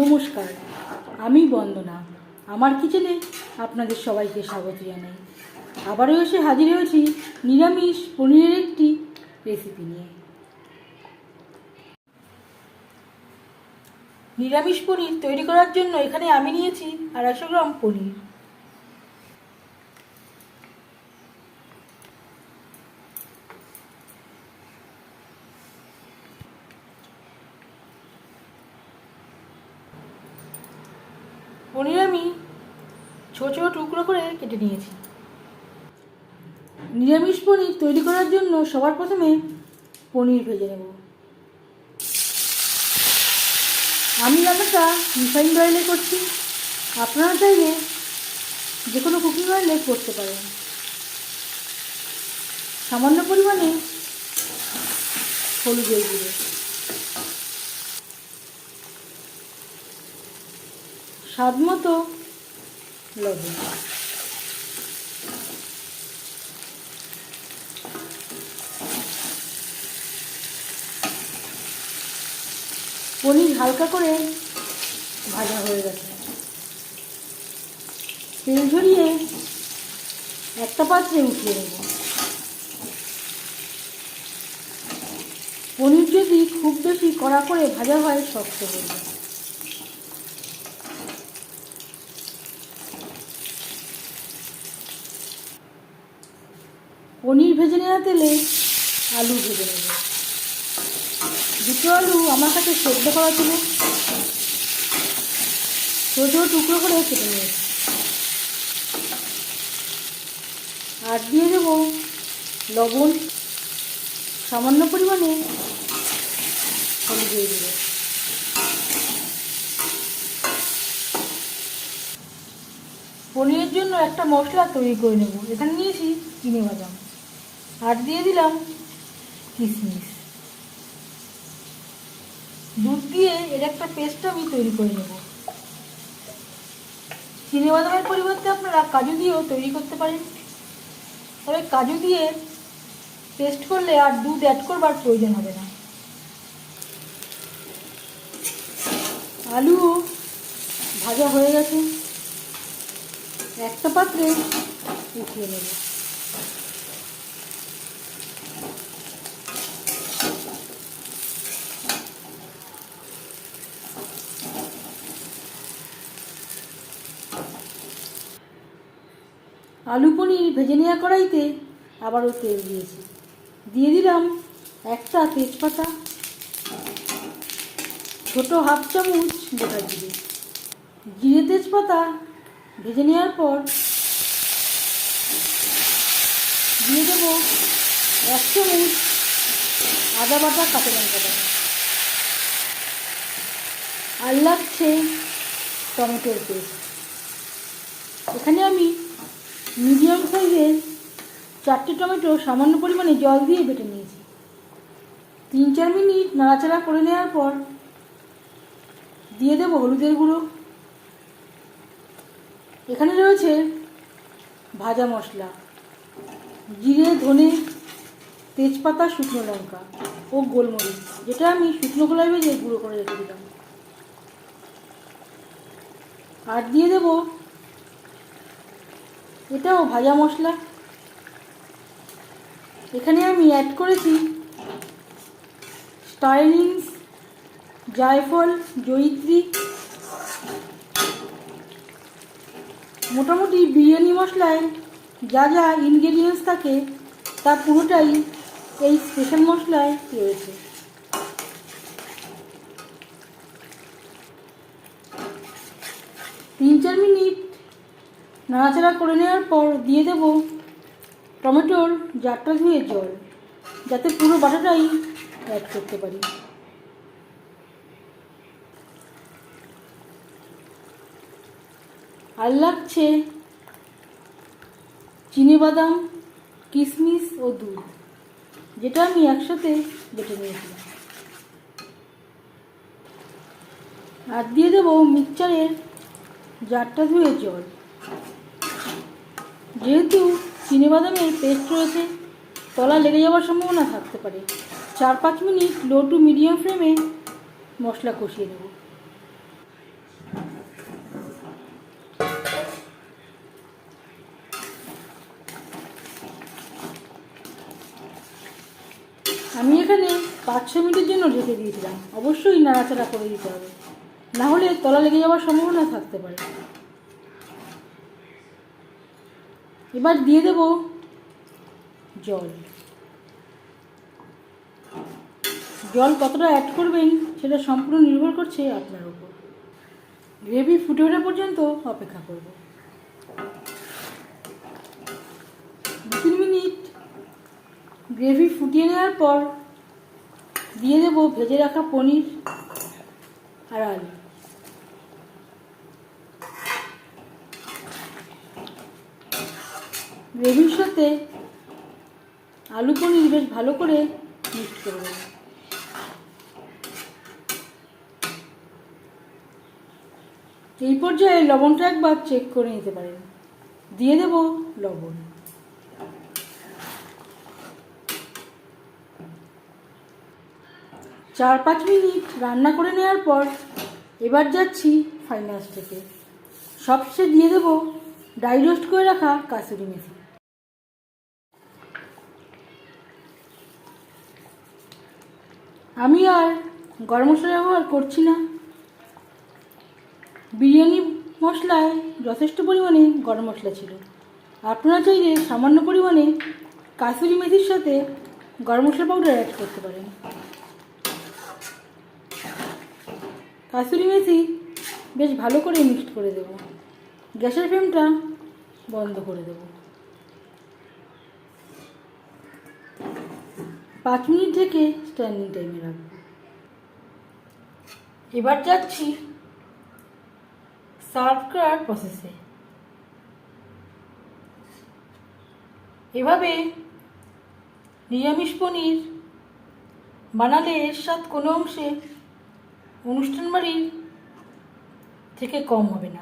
নমস্কার, আমি বন্দনা। আমার কিচেনে আপনাদের সবাইকে স্বাগত জানাই। আবারও এসে হাজির হয়েছি নিরামিষ পনিরের একটি রেসিপি নিয়ে। নিরামিষ পনির তৈরি করার জন্য এখানে আমি নিয়েছি আড়াইশো গ্রাম পনির। পনির আমি ছোট ছোট টুকরো করে কেটে নিয়েছি। নিরামিষ পনির তৈরি করার জন্য সবার প্রথমে পনির ভেজে নেব। আমি রান্নাটা রিফাইন্ড অয়েলে করছি। আপনারা চাইলে যে কোনো কুকিং অয়েলে করতে পারেন। সামান্য পরিমাণে হলুদের গুঁড়ো। স্বাদ মতো লবণ। পনির হালকা করে ভাজা হয়ে গেছে। তেল ঝরিয়ে একটা পাত্রে উঠিয়ে নেব। পনির যদি খুব বেশি কড়া করে ভাজা হয়, শক্ত হয়ে যায় পনির ভেজে নেওয়া তেলে আলু ভেজে নেব। দুটো আলু আমার কাছে সেদ্ধ করা ছিল। ছোটো টুকরো করে কেটে নিয়েছি। আর দিয়ে দেব লবণ। সামান্য পরিমাণে হলুদ দিয়ে দেবো। পনিরের জন্য একটা মশলা তৈরি করে নেব। এখানে নিয়েছি চিনে বাদাম। আর দিয়ে দিলাম। কিশমিশ দুধ দিয়ে এর একটা পেস্ট আমি তৈরি করে নেব। চিনি বাদামের পরিবর্তে আপনারা কাজু দিয়েও তৈরি করতে পারেন। তবে কাজু দিয়ে পেস্ট করলে আর দুধ অ্যাড করবার প্রয়োজন হবে না। আলু ভাজা হয়ে গেছে। একটা পাত্রে উঠিয়ে নেব। আলু পনির ভেজে নেওয়া কড়াইতে আবারও তেল দিয়েছি। দিয়ে দিলাম একটা তেজপাতা, ছোট হাফ চামচ গোটা জিরে। জিরে তেজপাতা ভেজে নেওয়ার পর দিয়ে দেবো এক চামচ আদা বাটা কাঁচা লঙ্কা বাটা। আর লাগছে টমেটোর পেস্ট। এখানে আমি চারটে টমেটো সামান্য পরিমাণে জল দিয়ে বেটে নিয়েছি। তিন চার মিনিট নাড়াচাড়া করে নেওয়ার পর দিয়ে দেবো হলুদের গুঁড়ো। এখানে রয়েছে ভাজা মশলা, জিরে, ধনে, তেজপাতা, শুকনো লঙ্কা ও গোলমরিচ, যেটা আমি শুকনো গোলায় ভেজে গুঁড়ো করে রেখে দিলাম। আর দিয়ে দেব এটাও ভাজা মশলা। এখানে আমি অ্যাড করেছি স্টাইলিংস জায়ফল, জয়িত্রী। মোটামুটি বিরিয়ানি মশলায় যা যা ইনগ্রেডিয়েন্টস থাকে, তা পুরোটাই এই স্পেশাল মশলায় রয়েছে। তিন চার মিনিট নাড়াচাড়া করে নেওয়ার পর দিয়ে দেব টমেটোর জারটা ধুয়ে জল, যাতে পুরো বাটাটাই অ্যাড করতে পারি। আর লাগছে বাদাম কিশমিশ ও দুধ, যেটা আমি একসাথে বেটে নিয়েছিলাম। আর দিয়ে দেবো মিক্সচারের জারটা ধুয়ে জল। যেহেতু চিনি বাদামের পেস্ট রয়েছে, তলা লেগে যাওয়ার সম্ভাবনা থাকতে পারে। চার পাঁচ মিনিট লো টু মিডিয়াম ফ্লেমে মশলা কষিয়ে নেব। আমি এখানে পাঁচ ছ মিনিটের জন্য ঢেকে দিয়েছিলাম। অবশ্যই নাড়াচাড়া করে দিতে হবে। না হলে তলা লেগে যাওয়ার সম্ভাবনা থাকতে পারে। এবার দিয়ে দেব জল। জল কতটা অ্যাড করবেন সেটা সম্পূর্ণ নির্ভর করছে আপনার উপর। গ্রেভি ফুটে ওঠা পর্যন্ত অপেক্ষা করব। দু তিন মিনিট। গ্রেভি ফুটিয়ে নেওয়ার পর দিয়ে দেব ভেজে রাখা পনির আর আলু। গ্রেভির সাথে আলু পনির বেশ ভালো করে মিক্স করে দেবো এই পর্যায়ে লবণটা একবার চেক করে নিতে পারেন। দিয়ে দেব লবণ। চার পাঁচ মিনিট রান্না করে নেওয়ার পর এবার যাচ্ছি ফাইনাল স্টেপে সবশেষে দিয়ে দেব ড্রাই রোস্ট করে রাখা কাসুরি মেথি। আমি আর গরম মশলা ব্যবহার করছি না। বিরিয়ানি মশলায় যথেষ্ট পরিমাণে গরম মশলা ছিল। আপনারা চাইলে সামান্য পরিমাণে কাসুরি মেথির সাথে গরম মশলা পাউডার অ্যাড করতে পারেন। কাসুরি মেথি বেশ ভালো করে মিক্সড করে দেব। গ্যাসের ফ্লেমটা বন্ধ করে দেব। পাঁচ মিনিট থেকে স্ট্যান্ডিং টাইমে রাখব। এবার যাচ্ছি সার্ভ করার প্রসেসে এভাবে নিরামিষ পনির বানালে এর স্বাদ কোনো অংশে অনুষ্ঠান বাড়ির থেকে কম হবে না।